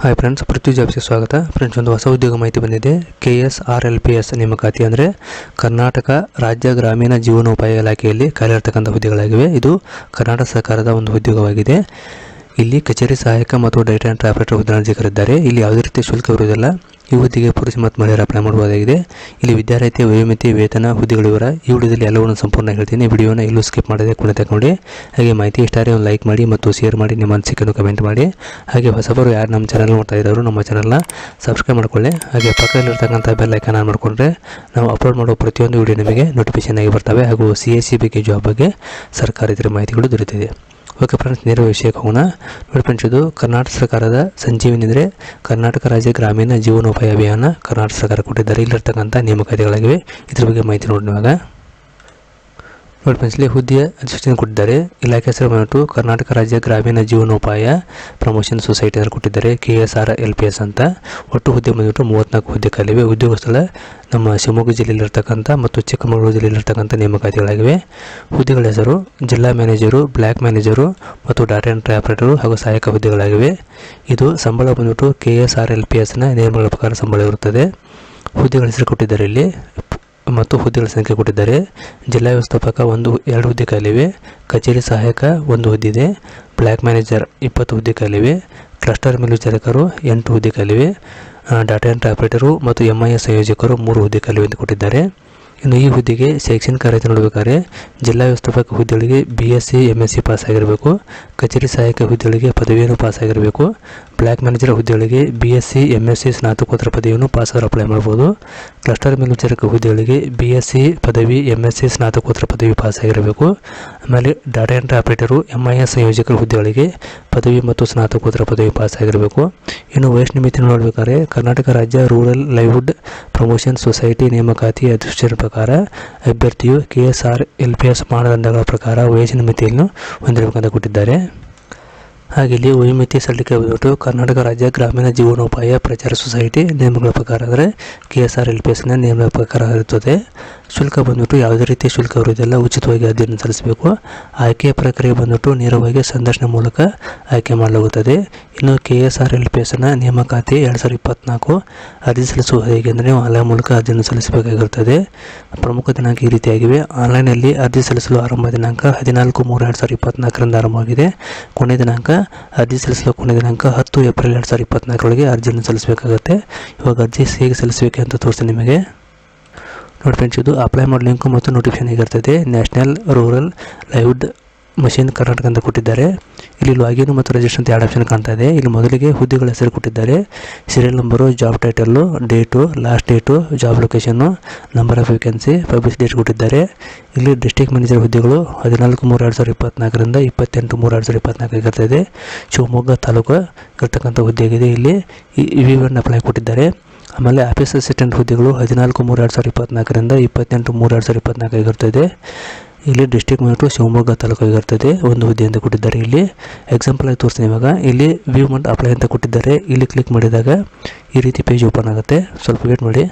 Hi friends ಪೃಥ್ವಿ ಜಾಬ್ಸ್ಗೆ ಸ್ವಾಗತ. Friends ಒಂದು ಹೊಸ ಉದ್ಯೋಗ ಮಾಹಿತಿ ಬಂದಿದೆ. K S R L P S ನೇಮಕಾತಿ ಅಂದರೆ ಕರ್ನಾಟಕ ರಾಜ್ಯ ಗ್ರಾಮೀಣ ಜೀವನೋಪಾಯ ಇಲಾಖೆಯಲ್ಲಿ ಕಾರ್ಯರತಕ್ಕಂಥ ಹುದ್ದೆಗಳಾಗಿವೆ. ಇದು ಕರ್ನಾಟಕ ಸರ್ಕಾರದ ಒಂದು ಉದ್ಯೋಗವಾಗಿದೆ. ಇಲ್ಲಿ ಕಚೇರಿ ಸಹಾಯಕ ಮತ್ತು ಡೇಟಾ ಆಪರೇಟರ್ ಹುದ್ದೆ ಅರ್ಜಿಕರಿದ್ದಾರೆ ಇಲ್ಲಿ ಯಾವುದೇ ರೀತಿ ಶುಲ್ಕ ಇರುವುದಿಲ್ಲ. ಹುದ್ದೆಗೆ ಪುರುಷ ಮತ್ತು ಮಹಿಳೆಯರ ಅಪ್ಲೈ ಮಾಡಬಹುದಾಗಿದೆ. ಇಲ್ಲಿ ವಿದ್ಯಾರ್ಥಿ ವಯೋಮಿತಿ, ವೇತನ, ಹುದ್ದೆಗಳ ವಿವರ ಈ ವಿಡಿಯೋದಲ್ಲಿ ಎಲ್ಲವನ್ನು ಸಂಪೂರ್ಣ ಹೇಳ್ತೀನಿ. ವಿಡಿಯೋನ ಎಲ್ಲೂ ಸ್ಕಿಪ್ ಮಾಡದೆ ಕೊನೆ ತಗೊಂಡು ಹಾಗೆ ಮಾಹಿತಿ ಇಷ್ಟ ಆದರೆ ಒಂದು ಲೈಕ್ ಮಾಡಿ ಮತ್ತು ಶೇರ್ ಮಾಡಿ ನಿಮ್ಮ ಅನಿಸಿಕೆಯನ್ನು ಕಮೆಂಟ್ ಮಾಡಿ. ಹಾಗೆ ಹೊಸಬರು ಯಾರು ನಮ್ಮ ಚಾನಲ್ ನೋಡ್ತಾ ಇದ್ದಾರೆ ನಮ್ಮ ಚಾನಲ್ನ ಸಬ್ಸ್ಕ್ರೈಬ್ ಮಾಡ್ಕೊಳ್ಳಿ. ಹಾಗೆ ಪಕ್ಕದಲ್ಲಿರ್ತಕ್ಕಂಥ ಬೆಲ್ ಐಕಾನ್ ಆನ್ ಮಾಡಿಕೊಂಡ್ರೆ ನಾವು ಅಪ್ಲೋಡ್ ಮಾಡುವ ಪ್ರತಿಯೊಂದು ವಿಡಿಯೋ ನಿಮಗೆ ನೋಟಿಫಿಕೇಶನ್ ಆಗಿ ಬರ್ತವೆ. ಹಾಗೂ ಸಿ ಎಸ್ ಸಿ ಬಗ್ಗೆ ಜಾಬ್ ಬಗ್ಗೆ ಸರ್ಕಾರಿ ಇದರ ಮಾಹಿತಿಗಳು ದೊರೆತಿದೆ ಓಕೆ ಫ್ರೆಂಡ್ಸ್ ನೇರ ವಿಷಯಕ್ಕೆ ಹೋಗೋಣ. ನೋಡಿ ಫ್ರೆಂಡ್ಸ್ ಇದು ಕರ್ನಾಟಕ ಸರ್ಕಾರದ ಸಂಜೀವಿನಿ ಅಂದರೆ ಕರ್ನಾಟಕ ರಾಜ್ಯ ಗ್ರಾಮೀಣ ಜೀವನೋಪಾಯ ಅಭಿಯಾನ ಕರ್ನಾಟಕ ಸರ್ಕಾರ ಕೊಟ್ಟಿದ್ದಾರೆ. ಇಲ್ಲಿರ್ತಕ್ಕಂಥ ನೇಮಕಾತಿಗಳಾಗಿವೆ. ಇದ್ರ ಬಗ್ಗೆ ಮಾಹಿತಿ ಇವಾಗ ನೋಡಿ ಫ್ರೆಂಡ್ಸ್ ಇಲ್ಲಿ ಹುದ್ದೆಯ ಅಧಿಸೂಚನೆ ಕೊಟ್ಟಿದ್ದಾರೆ. ಇಲಾಖೆ ಹೆಸರು ಬಂದ್ಬಿಟ್ಟು ಕರ್ನಾಟಕ ರಾಜ್ಯ ಗ್ರಾಮೀಣ ಜೀವನೋಪಾಯ ಪ್ರಮೋಷನ್ ಸೊಸೈಟಿ ಅಂತ ಕೊಟ್ಟಿದ್ದಾರೆ. K S R L P S ಅಂತ. ಒಟ್ಟು ಹುದ್ದೆ ಬಂದ್ಬಿಟ್ಟು ಮೂವತ್ತ್ನಾಲ್ಕು ಹುದ್ದೆ ಖಾಲಿವೆ. ಉದ್ಯೋಗ ಸ್ಥಳ ನಮ್ಮ ಶಿವಮೊಗ್ಗ ಜಿಲ್ಲೆಯಲ್ಲಿರ್ತಕ್ಕಂಥ ಮತ್ತು ಚಿಕ್ಕಮಗಳೂರು ಜಿಲ್ಲೆಯಲ್ಲಿರ್ತಕ್ಕಂಥ ನೇಮಕಾತಿಗಳಾಗಿವೆ. ಹುದ್ದೆಗಳ ಹೆಸರು ಜಿಲ್ಲಾ ಮ್ಯಾನೇಜರು ಬ್ಲ್ಯಾಕ್ ಮ್ಯಾನೇಜರು ಮತ್ತು ಡಾಟಾ ಎಂಟ್ರಿ ಆಪರೇಟರು ಹಾಗೂ ಸಹಾಯಕ ಹುದ್ದೆಗಳಾಗಿವೆ. ಇದು ಸಂಬಳ ಬಂದ್ಬಿಟ್ಟು K S R L P ಎಸ್ನ ನಿಯಮಗಳ ಪ್ರಕಾರ ಸಂಬಳ ಇರುತ್ತದೆ. ಹುದ್ದೆಗಳ ಹೆಸರು ಕೊಟ್ಟಿದ್ದಾರೆ ಇಲ್ಲಿ. ಮತ್ತು ಹುದ್ದೆಗಳ ಸಂಖ್ಯೆ ಕೊಟ್ಟಿದ್ದಾರೆ. ಜಿಲ್ಲಾ ವ್ಯವಸ್ಥಾಪಕ ಒಂದು, ಎರಡು ಹುದ್ದೆ ಖಾಲಿವೆ. ಕಚೇರಿ ಸಹಾಯಕ ಒಂದು ಹುದ್ದೆ ಇದೆ. ಬ್ಲ್ಯಾಕ್ ಮ್ಯಾನೇಜರ್ ಇಪ್ಪತ್ತು ಹುದ್ದೆ ಖಾಲಿವೆ. ಕ್ಲಸ್ಟರ್ ಮೇಲ್ವಿಚಾರಕರು ಎಂಟು ಹುದ್ದೆ ಖಾಲಿವೆ. ಡಾಟಾ ಎಂಟ್ರಿ ಆಪರೇಟರು ಮತ್ತು ಎಂ ಐ ಎಸ್ ಸಂಯೋಜಕರು ಮೂರು ಹುದ್ದೆ ಖಾಲಿವೆ ಎಂದು ಕೊಟ್ಟಿದ್ದಾರೆ. ಇನ್ನು ಈ ಹುದ್ದೆಗೆ ಶೈಕ್ಷಣಿಕ ಅರ್ಹತೆ ನೋಡಬೇಕಾದ್ರೆ ಜಿಲ್ಲಾ ವ್ಯವಸ್ಥಾಪಕ ಹುದ್ದೆಗಳಿಗೆ B S C M S C pass ಆಗಿರಬೇಕು. ಕಚೇರಿ ಸಹಾಯಕ ಹುದ್ದೆಗಳಿಗೆ ಪದವಿಯನ್ನು ಪಾಸ್ ಆಗಿರಬೇಕು. ಬ್ಲ್ಯಾಕ್ ಮ್ಯಾನೇಜರ್ ಹುದ್ದೆಗಳಿಗೆ B S C M S C ಸ್ನಾತಕೋತ್ತರ ಪದವಿಯನ್ನು ಪಾಸ್ ಆದ್ರೆ ಅಪ್ಲೈ ಮಾಡ್ಬೋದು. ಕ್ಲಸ್ಟರ್ ಮೇಲ್ವಿಚಾರಕ ಹುದ್ದೆಗಳಿಗೆ ಬಿ ಎಸ್ ಸಿ ಪದವಿ ಎಂ ಎಸ್ ಸಿ ಸ್ನಾತಕೋತ್ತರ ಪದವಿ ಪಾಸ್ ಆಗಿರಬೇಕು. ಆಮೇಲೆ data entry operator M I S ಸಂಯೋಜಕರ ಹುದ್ದೆಗಳಿಗೆ ಪದವಿ ಮತ್ತು ಸ್ನಾತಕೋತ್ತರ ಪದವಿ ಪಾಸ್ ಆಗಿರಬೇಕು. ಇನ್ನು ವಯಸ್ಸು ನೋಡಬೇಕಾದ್ರೆ ಕರ್ನಾಟಕ ರಾಜ್ಯ ರೂರಲ್ ಲೈವ್ವುಡ್ ಪ್ರಮೋಷನ್ ಸೊಸೈಟಿ ನೇಮಕಾತಿ ಅಧಿಸೂಚನೆ ಪ್ರಕಾರ ಅಭ್ಯರ್ಥಿಯು K S R L P S ಮಾನದಂಡಗಳ ಪ್ರಕಾರ ವಯಸ್ಸಿನ ಮಿತಿಯನ್ನು ಹೊಂದಿರಬೇಕಂತ ಕೊಟ್ಟಿದ್ದಾರೆ. ಹಾಗೆ ಇಲ್ಲಿ ವೈಮಿತಿ ಸಲ್ಲಿಕೆ ಬಂದ್ಬಿಟ್ಟು ಕರ್ನಾಟಕ ರಾಜ್ಯ ಗ್ರಾಮೀಣ ಜೀವನೋಪಾಯ ಪ್ರಚಾರ ಸೊಸೈಟಿ ನಿಯಮಗಳ ಪ್ರಕಾರ. ಅಂದರೆ K S R L P ಎಸ್ನ ನಿಯಮಗಳ ಪ್ರಕಾರ ಇರುತ್ತದೆ. ಶುಲ್ಕ ಬಂದ್ಬಿಟ್ಟು ಯಾವುದೇ ರೀತಿಯ ಶುಲ್ಕ ಇರುವುದಿಲ್ಲ, ಉಚಿತವಾಗಿ ಅರ್ಜಿಯನ್ನು ಸಲ್ಲಿಸಬೇಕು. ಆಯ್ಕೆ ಪ್ರಕ್ರಿಯೆ ಬಂದ್ಬಿಟ್ಟು ನೇರವಾಗಿ ಸಂದರ್ಶನ ಮೂಲಕ ಆಯ್ಕೆ ಮಾಡಲಾಗುತ್ತದೆ. ಇನ್ನು K S R L P ಎಸ್ನ ನೇಮಕಾತಿ ಎರಡು ಸಾವಿರದ ಇಪ್ಪತ್ತ್ನಾಲ್ಕು ಅರ್ಜಿ ಸಲ್ಲಿಸುವ ಹೇಗೆಂದರೆ ನೀವು ಆನ್ಲೈನ್ ಮೂಲಕ ಅರ್ಜಿಯನ್ನು ಸಲ್ಲಿಸಬೇಕಾಗಿರುತ್ತದೆ. ಪ್ರಮುಖ ದಿನಾಂಕ ಈ ರೀತಿಯಾಗಿವೆ. ಆನ್ಲೈನಲ್ಲಿ ಅರ್ಜಿ ಸಲ್ಲಿಸಲು ಆರಂಭ ದಿನಾಂಕ ಹದಿನಾಲ್ಕು ಮೂರು ಎರಡು ಸಾವಿರದ ಇಪ್ಪತ್ತ್ನಾಲ್ಕರಿಂದ ಆರಂಭವಾಗಿದೆ. ಕೊನೆ ದಿನಾಂಕ ಅರ್ಜಿ ಸಲ್ಲಿಸಲು ಕೊನೆ ದಿನಾಂಕ ಹತ್ತು ಏಪ್ರಿಲ್ ಎರಡು ಸಾವಿರದ ಇಪ್ಪತ್ತ್ನಾಲ್ಕರೊಳಗೆ ಅರ್ಜಿಯನ್ನು ಸಲ್ಲಿಸಬೇಕಾಗುತ್ತೆ. ಇವಾಗ ಅರ್ಜಿ ಹೇಗೆ ಸಲ್ಲಿಸಬೇಕು ಅಂತ ತೋರಿಸ್ತೀನಿ ನಿಮಗೆ. ನೋಡಿ ಫ್ರೆಂಡ್ಸ್ ಇದು ಅಪ್ಲೈ ಮಾಡೋ ಲಿಂಕು ಮತ್ತು ನೋಟಿಫಿಕೇಶನ್ ಹೇಗಿರ್ತದೆ. National rural livelihood mission Karnataka ಅಂತ ಕೊಟ್ಟಿದ್ದಾರೆ. ಇಲ್ಲಿ ಲಾಗಿನ್ ಮತ್ತು ರಿಜಿಸ್ಟರ್ ಅಂತ ಎರಡು ಆಪ್ಷನ್ ಕಾಣ್ತಾ ಇದೆ. ಇಲ್ಲಿ ಮೊದಲಿಗೆ ಹುದ್ದೆಗಳ ಹೆಸರು ಕೊಟ್ಟಿದ್ದಾರೆ. Serial number job title date last date job location number of vacancy publish date ಕೊಟ್ಟಿದ್ದಾರೆ. ಇಲ್ಲಿ ಡಿಸ್ಟಿಕ್ ಮ್ಯಾನೇಜರ್ ಹುದ್ದೆಗಳು ಹದಿನಾಲ್ಕು ಮೂರು ಎರಡು ಸಾವಿರದ ಇಪ್ಪತ್ನಾಲ್ಕರಿಂದ ಇಪ್ಪತ್ತೆಂಟು ಮೂರು ಎರಡು ಸಾವಿರದ ಇಪ್ಪತ್ನಾಲ್ಕು ಇರ್ತದೆ ಶಿವಮೊಗ್ಗ ತಾಲೂಕು ಇರ್ತಕ್ಕಂಥ ಹುದ್ದೆಯಾಗಿದೆ. ಇಲ್ಲಿ ಇ ವಿ ಅಪ್ಲೈ ಕೊಟ್ಟಿದ್ದಾರೆ. ಆಮೇಲೆ ಆಫೀಸ್ ಅಸಿಸ್ಟೆಂಟ್ ಹುದ್ದೆಗಳು ಹದಿನಾಲ್ಕು, ಮೂರು ಎರಡು ಸಾವಿರದ ಇಪ್ಪತ್ನಾಲ್ಕರಿಂದ ಇಪ್ಪತ್ತೆಂಟು, ಮೂರು ಎರಡು ಸಾವಿರದ ಇಪ್ಪತ್ನಾಲ್ಕು ಆಗಿರ್ತದೆ. ಇಲ್ಲಿ ಡಿಸ್ಟ್ರಿಕ್ಟ್ ಬಂದ್ಬಿಟ್ಟು ಶಿವಮೊಗ್ಗ ತಾಲೂಕು ಆಗಿರ್ತದೆ. ಒಂದು ಹುದ್ದೆ ಅಂತ ಕೊಟ್ಟಿದ್ದಾರೆ ಇಲ್ಲಿ. ಎಕ್ಸಾಂಪಲ್ ಆಗಿ ತೋರಿಸ್ತೀನಿ ಇವಾಗ. ಇಲ್ಲಿ ವ್ಯೂ ಮಂತ್ ಅಪ್ಲೈ ಅಂತ ಕೊಟ್ಟಿದ್ದಾರೆ. ಇಲ್ಲಿ ಕ್ಲಿಕ್ ಮಾಡಿದಾಗ ಈ ರೀತಿ ಪೇಜ್ ಓಪನ್ ಆಗುತ್ತೆ. ಸ್ವಲ್ಪ ವೇಟ್ ಮಾಡಿ.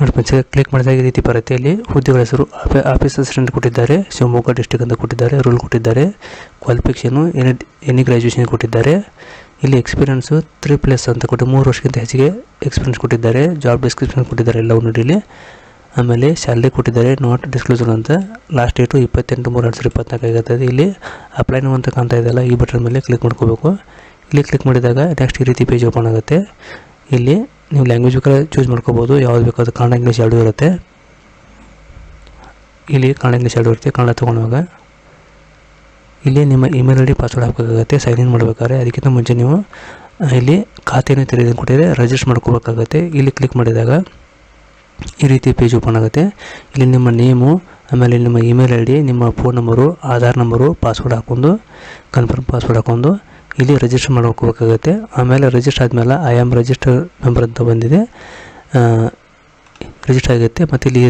ನೋಡಿ ಪಂಚ ಕ್ಲಿಕ್ ಮಾಡಿದಾಗ ಈ ರೀತಿ ಬರುತ್ತೆ. ಇಲ್ಲಿ ಹುದ್ದೆಗಳ ಹೆಸರು ಆಫೆ ಆಫೀಸ್ ಅಸಿಸ್ಟೆಂಟ್ ಕೊಟ್ಟಿದ್ದಾರೆ. ಶಿವಮೊಗ್ಗ ಡಿಸ್ಟಿಕ್ ಅಂತ ಕೊಟ್ಟಿದ್ದಾರೆ. ರೂಲ್ ಕೊಟ್ಟಿದ್ದಾರೆ. ಕ್ವಾಲಿಫಿಕೇಷನು ಎನಿ ಎನಿ ಗ್ರ್ಯಾಜುಯೇಷನ್ ಕೊಟ್ಟಿದ್ದಾರೆ. ಇಲ್ಲಿ ಎಕ್ಸ್ಪೀರಿಯನ್ಸು ತ್ರೀ ಪ್ಲಸ್ ಅಂತ ಕೊಟ್ಟು ಮೂರು ವರ್ಷಕ್ಕಿಂತ ಹೆಚ್ಚಿಗೆ ಎಕ್ಸ್ಪೀರಿಯನ್ಸ್ ಕೊಟ್ಟಿದ್ದಾರೆ. ಜಾಬ್ ಡಿಸ್ಕ್ರಿಪ್ಷನ್ ಕೊಟ್ಟಿದ್ದಾರೆ ಎಲ್ಲವೂ ನೋಡಿ ಇಲ್ಲಿ. ಆಮೇಲೆ ಸ್ಯಾಲ್ರಿ ಕೊಟ್ಟಿದ್ದಾರೆ ನಾಟ್ ಡಿಸ್ಕ್ಲೋಸರ್ ಅಂತ. ಲಾಸ್ಟ್ ಡೇಟು ಇಪ್ಪತ್ತೆಂಟು ಮೂರು ಎರಡು ಸಾವಿರದ ಇಪ್ಪತ್ನಾಲ್ಕು ಆಗಿರ್ತದೆ. ಇಲ್ಲಿ ಅಪ್ಲೈ ಅಂತ ಕಾಣ್ತಾ ಇದೆಯಲ್ಲ, ಈ ಬಟನ್ ಮೇಲೆ ಕ್ಲಿಕ್ ಮಾಡ್ಕೋಬೇಕು. ಇಲ್ಲಿ ಕ್ಲಿಕ್ ಮಾಡಿದಾಗ ನೆಕ್ಸ್ಟ್ ಈ ರೀತಿ ಪೇಜ್ ಓಪನ್ ಆಗುತ್ತೆ. ಇಲ್ಲಿ ನೀವು ಲ್ಯಾಂಗ್ವೇಜ್ ಬೇಕಾದ್ರೆ ಚೂಸ್ ಮಾಡ್ಕೋಬೋದು. ಯಾವ್ದು ಬೇಕಾದ್ರೂ ಕನ್ನಡ ಇಂಗ್ಲೀಷ್ ಎರಡೂ ಇರುತ್ತೆ. ಇಲ್ಲಿ ಕನ್ನಡ ಇಂಗ್ಲೀಷ್ ಎರಡೂ ಇರುತ್ತೆ. ಕನ್ನಡ ತೊಗೊಂಡಾಗ. ಇಲ್ಲಿ ನಿಮ್ಮ ಇಮೇಲ್ ಐ ಡಿ ಪಾಸ್ವರ್ಡ್ ಹಾಕಬೇಕಾಗುತ್ತೆ ಸೈನ್ ಇನ್ ಮಾಡಬೇಕಾದ್ರೆ ಅದಕ್ಕಿಂತ ಮುಂಚೆ ನೀವು ಇಲ್ಲಿ ಖಾತೆಯನ್ನು ತೆರೆದು ಕೊಟ್ಟಿದ್ರೆ ರಿಜಿಸ್ಟರ್ ಮಾಡ್ಕೋಬೇಕಾಗುತ್ತೆ. ಇಲ್ಲಿ ಕ್ಲಿಕ್ ಮಾಡಿದಾಗ ಈ ರೀತಿ ಪೇಜ್ ಓಪನ್ ಆಗುತ್ತೆ. ಇಲ್ಲಿ ನಿಮ್ಮ ನೇಮು ಆಮೇಲೆ ನಿಮ್ಮ ಇಮೇಲ್ ಐ ಡಿ ನಿಮ್ಮ phone number Aadhaar number password ಹಾಕ್ಕೊಂಡು ಕನ್ಫರ್ಮ್ ಪಾಸ್ವರ್ಡ್ ಹಾಕ್ಕೊಂಡು ಇಲ್ಲಿ ರಿಜಿಸ್ಟರ್ ಮಾಡ್ಕೋಬೇಕಾಗುತ್ತೆ. ಆಮೇಲೆ ರಿಜಿಸ್ಟರ್ ಆದಮೇಲೆ ಐ ಆಮ್ ರಿಜಿಸ್ಟರ್ ನಂಬರ್ ಅಂತ ಬಂದಿದೆ. ರಿಜಿಸ್ಟರ್ ಆಗುತ್ತೆ ಮತ್ತು ಇಲ್ಲಿ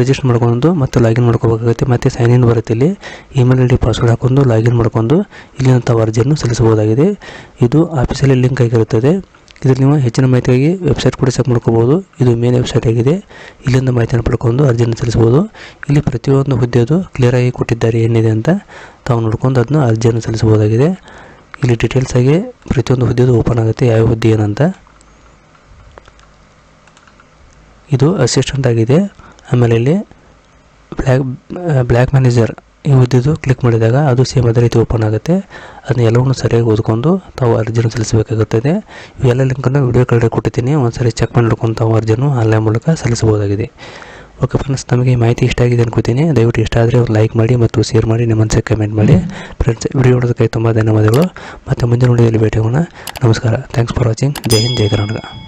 ರಿಜಿಸ್ಟರ್ ಮಾಡ್ಕೊಂಡು ಮತ್ತೆ ಲಾಗಿನ್ ಮಾಡ್ಕೋಬೇಕಾಗುತ್ತೆ. ಮತ್ತು ಸೈನ್ ಇನ್ ಬರುತ್ತೆ ಇಲ್ಲಿ. ಇಮೇಲ್ ಐ ಡಿ ಪಾಸ್ವರ್ಡ್ ಹಾಕೊಂಡು ಲಾಗಿನ್ ಮಾಡ್ಕೊಂಡು ಇಲ್ಲಿನಂಥ ಅರ್ಜಿಯನ್ನು ಸಲ್ಲಿಸಬಹುದಾಗಿದೆ. ಇದು ಆಫೀಸಲ್ಲಿ ಲಿಂಕ್ ಆಗಿರುತ್ತದೆ. ಇದರಲ್ಲಿ ನೀವು ಹೆಚ್ಚಿನ ಮಾಹಿತಿಗಾಗಿ ವೆಬ್ಸೈಟ್ ಕೂಡ ಚೆಕ್ ಮಾಡ್ಕೋಬೋದು. ಇದು ಮೇನ್ ವೆಬ್ಸೈಟ್ ಆಗಿದೆ. ಇಲ್ಲಿಂದ ಮಾಹಿತಿಯನ್ನು ಪಡ್ಕೊಂಡು ಅರ್ಜಿಯನ್ನು ಸಲ್ಲಿಸ್ಬೋದು ಇಲ್ಲಿ ಪ್ರತಿಯೊಂದು ಹುದ್ದೆದು ಕ್ಲಿಯರಾಗಿ ಕೊಟ್ಟಿದ್ದಾರೆ ಏನಿದೆ ಅಂತ ತಾವು ನೋಡ್ಕೊಂಡು ಅದನ್ನ ಅರ್ಜಿಯನ್ನು ಸಲ್ಲಿಸಬಹುದಾಗಿದೆ. ಇಲ್ಲಿ ಡೀಟೇಲ್ಸ್ ಆಗಿ ಪ್ರತಿಯೊಂದು ಹುದ್ದೆದು ಓಪನ್ ಆಗುತ್ತೆ. ಯಾವ ಹುದ್ದೆ ಏನಂತ. ಇದು ಅಸಿಸ್ಟೆಂಟ್ ಆಗಿದೆ. ಆಮೇಲೆ ಇಲ್ಲಿ ಬ್ಲ್ಯಾಕ್ ಬ್ಲ್ಯಾಕ್ ಮ್ಯಾನೇಜರ್ ಈ ಹುದ್ದೆದು ಕ್ಲಿಕ್ ಮಾಡಿದಾಗ ಅದು ಸೇಮ್ ಅದೇ ರೀತಿ ಓಪನ್ ಆಗುತ್ತೆ. ಅದನ್ನ ಎಲ್ಲವನ್ನು ಸರಿಯಾಗಿ ಓದ್ಕೊಂಡು ತಾವು ಅರ್ಜಿನ ಸಲ್ಲಿಸಬೇಕಾಗುತ್ತದೆ. ಇವೆಲ್ಲ ಲಿಂಕನ್ನು ವಿಡಿಯೋ ಕೆಳಗಡೆ ಕೊಟ್ಟಿದ್ದೀನಿ. ಒಂದ್ಸರಿ ಚೆಕ್ ಮಾಡಿ ನೋಡ್ಕೊಂಡು ತಾವು ಅರ್ಜಿಯನ್ನು ಆನ್ಲೈನ್ ಮೂಲಕ ಸಲ್ಲಿಸಬಹುದಾಗಿದೆ. ಓಕೆ ಫ್ರೆಂಡ್ಸ್ ನಮಗೆ ಮಾಹಿತಿ ಇಷ್ಟ ಆಗಿದೆ ಅನ್ಕೋತೀನಿ. ದಯವಿಟ್ಟು ಇಷ್ಟ ಆದರೆ ಒಂದು ಲೈಕ್ ಮಾಡಿ ಮತ್ತು ಶೇರ್ ಮಾಡಿ, ನಿಮ್ಮ ಮನಸ್ಸಿಗೆ ಕಮೆಂಟ್ ಮಾಡಿ. ಫ್ರೆಂಡ್ಸ್ ವಿಡಿಯೋ ನೋಡೋದಕ್ಕೆ ತುಂಬ ಧನ್ಯವಾದಗಳು. ಮತ್ತು ಮುಂದಿನ ವಿಡಿಯೋದಲ್ಲಿ ಭೇಟಿ ಆಗೋಣ ನಮಸ್ಕಾರ. ಥ್ಯಾಂಕ್ಸ್ ಫಾರ್ ವಾಚಿಂಗ್ ಜೈ ಹಿಂದ್, ಜೈ ಕರ್ನಾಟಕ.